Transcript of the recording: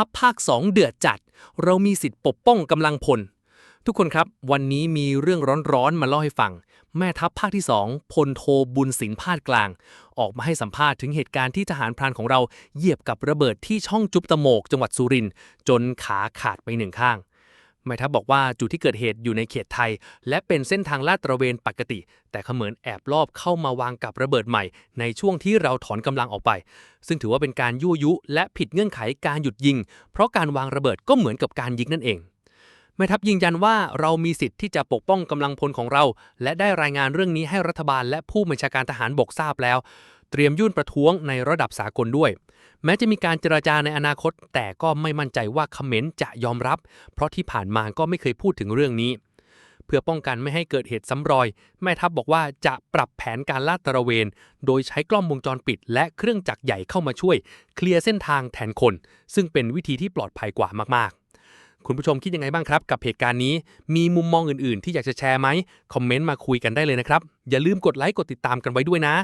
ทัพภาค 2 เดือดจัด เรามีสิทธิ์ปกป้องกำลังพล ทุกคนครับ วันนี้มีเรื่องร้อนๆ มาเล่าให้ฟัง แม่ทัพภาคที่ 2 พลโทบุญสินพาดกลาง ออกมาให้สัมภาษณ์ถึงเหตุการณ์ที่ทหารพรานของเราเหยียบกับระเบิดที่ช่องจุบตะโมกจังหวัดสุรินทร์จนขาขาดไปหนึ่งข้าง แม่ทัพบอกว่าจุดที่เกิดเหตุอยู่ในเขตไทย และเป็นเส้นทางลาดตระเวนปกติ แต่เขมือนแอบลอบเข้ามาวางกับระเบิดใหม่ ในช่วงที่เราถอนกำลังออกไป ซึ่งถือว่าเป็นการยั่วยุ และผิดเงื่อนไขการหยุดยิง เพราะการวางระเบิดก็เหมือนกับการยิงนั่นเอง แม่ทัพยืนยันว่าเรามีสิทธิ์ที่จะปกป้องกำลังพลของเรา และได้รายงานเรื่องนี้ให้รัฐบาลและผู้บัญชาการทหารบกทราบแล้ว เตรียมยื่นประท้วงในระดับสากลด้วย แม้จะมีการเจรจาในอนาคต แต่ก็ไม่มั่นใจว่าเขมรจะยอมรับ เพราะที่ผ่านมาก็ไม่เคยพูดถึงเรื่องนี้ เพื่อป้องกันไม่ให้เกิดเหตุซ้ำรอย แม่ทัพบอกว่าจะปรับแผนการลาดตระเวน โดยใช้กล้องวงจรปิด และเครื่องจักรใหญ่เข้ามาช่วย เคลียร์เส้นทางแทนคน ซึ่งเป็นวิธีที่ปลอดภัยกว่ามากๆ คุณผู้ชมคิดยังไงบ้างครับกับเหตุการณ์นี้ มีมุมมองอื่นๆ ที่อยากจะแชร์ไหมคอมเมนต์มาคุยกันได้เลยนะครับ อย่าลืมกดไลค์กดติดตามกันไว้ด้วยนะ